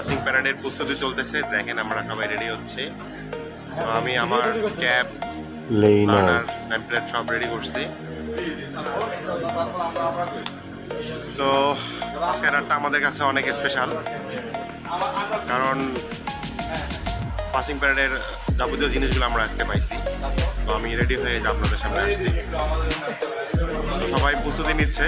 Passing প্যারেডের প্রস্তুতি চলতেছে। দেখেন আমরা সবাই রেডি হচ্ছে। তো আমি আমার ক্যাব লার্নার সব রেডি করছি। তো আজকের রাতটা আমাদের কাছে অনেক স্পেশাল কারণ পাসিং প্যারেডের যাবতীয় জিনিসগুলো আমরা আজকে পাইছি। তো আমি রেডি হয়ে আপনাদের সামনে আসছি। সবাই প্রস্তুতি নিচ্ছে।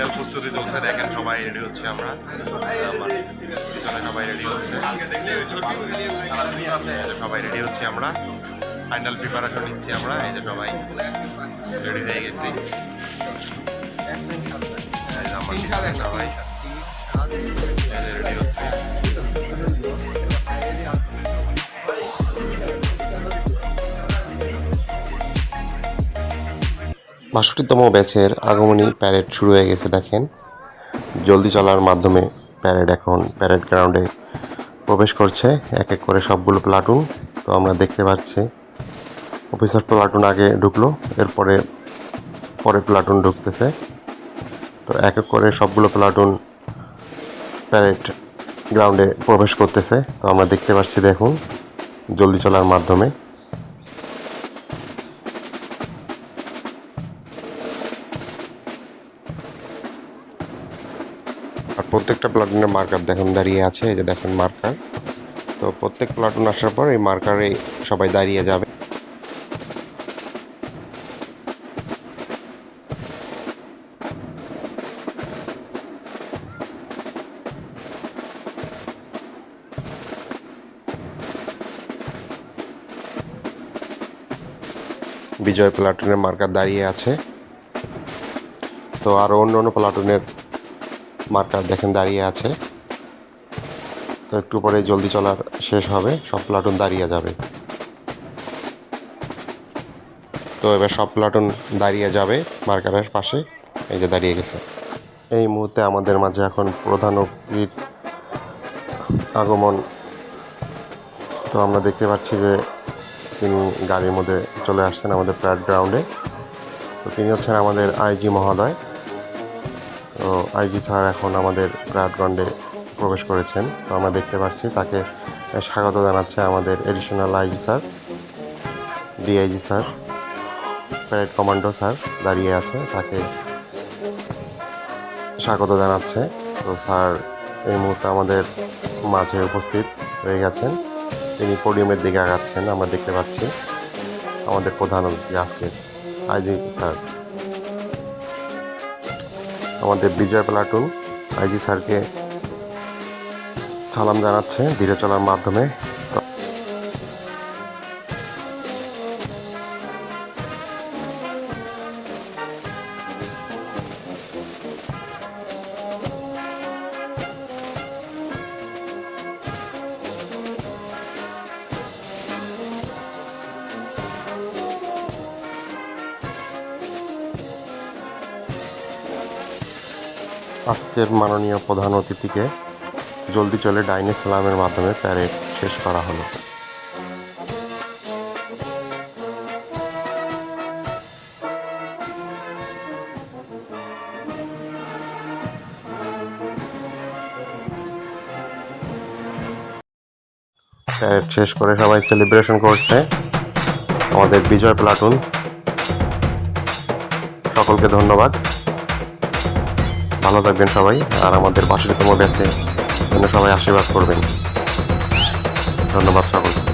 ফাইনাল প্রস্তুতি চলছে দেখেন সবাই রেডি হচ্ছে আমরা। পিছনে সবাই রেডি হচ্ছে। সবাই রেডি হচ্ছে আমরা। ফাইনাল প্রিপারেশন নিচ্ছি আমরা, এই যে সবাই রেডি হয়ে গেছি। আমার সবাই। রেডি হচ্ছে। বাষট্টিতম ব্যাচের আগমনী প্যারেড শুরু হয়ে গেছে, দেখেন। জলদি চলার মাধ্যমে প্যারেড এখন প্যারেড গ্রাউন্ডে প্রবেশ করছে। এক এক করে সবগুলো প্লাটুন তো আমরা দেখতে পাচ্ছি। অফিসার প্লাটুন আগে ঢুকলো, এরপরে পরে প্লাটুন ঢুকতেছে। তো এক এক করে সবগুলো প্লাটুন প্যারেড গ্রাউন্ডে প্রবেশ করতেছে। তো আমরা দেখতে পাচ্ছি, দেখুন, জলদি চলার মাধ্যমে। প্রত্যেকটা প্লাটুনের মার্কার দেখেন, দাঁড়িয়ে আছে, এই যে দেখেন মার্কার তো প্রত্যেক প্লাটুন আসার পর এই মার্কারে সবাই দাঁড়িয়ে যাবে। বিজয় প্লাটুনের মার্কার দাঁড়িয়ে আছে। তো আরও অন্য অন্য প্লাটুনের মার্কার দেখেন দাঁড়িয়ে আছে। তো একটু পরে জলদি চলার শেষ হবে, সব প্লাটুন দাঁড়িয়ে যাবে। তো এবার সব প্লাটুন দাঁড়িয়ে যাবে মার্কারের পাশে, এই যে দাঁড়িয়ে গেছে। এই মুহূর্তে আমাদের মাঝে এখন প্রধান অতিথির আগমন। তো আমরা দেখতে পাচ্ছি যে তিনি গাড়ির মধ্যে চলে আসছেন আমাদের প্যারেড গ্রাউন্ডে তো তিনি হচ্ছেন আমাদের আইজি মহোদয়। তো আইজি স্যার এখন আমাদের গ্রাউন্ডে প্রবেশ করেছেন। তো আমরা দেখতে পাচ্ছি তাকে স্বাগত জানাচ্ছে আমাদের additional IG sir, DIG sir parade commando sir দাঁড়িয়ে আছে, তাকে স্বাগত জানাচ্ছে। তো স্যার এই মুহূর্তে আমাদের মাঝে উপস্থিত হয়ে গেছেন। তিনি পোডিয়ামের দিকে আগাচ্ছেন, আমরা দেখতে পাচ্ছি আমাদের প্রধান আজকের আইজি স্যার। আমাদের বিজয় প্লাটুন আইজি স্যারকে সালাম জানাচ্ছে ধীরে চলার মাধ্যমে। আজকের মাননীয় প্রধান অতিথিকে জলদি চলে ডাইনে সালামের মাধ্যমে প্যারেড শেষ করা হলো। প্যারেড শেষ করে সবাই সেলিব্রেশন করছে। আমাদের বিজয় প্লাটুন। সকলকে ধন্যবাদ। ভালো থাকবেন সবাই আর আমাদের পাশেতম ব্যাচে জন্য সবাই আশীর্বাদ করবেন। ধন্যবাদ সকলকে।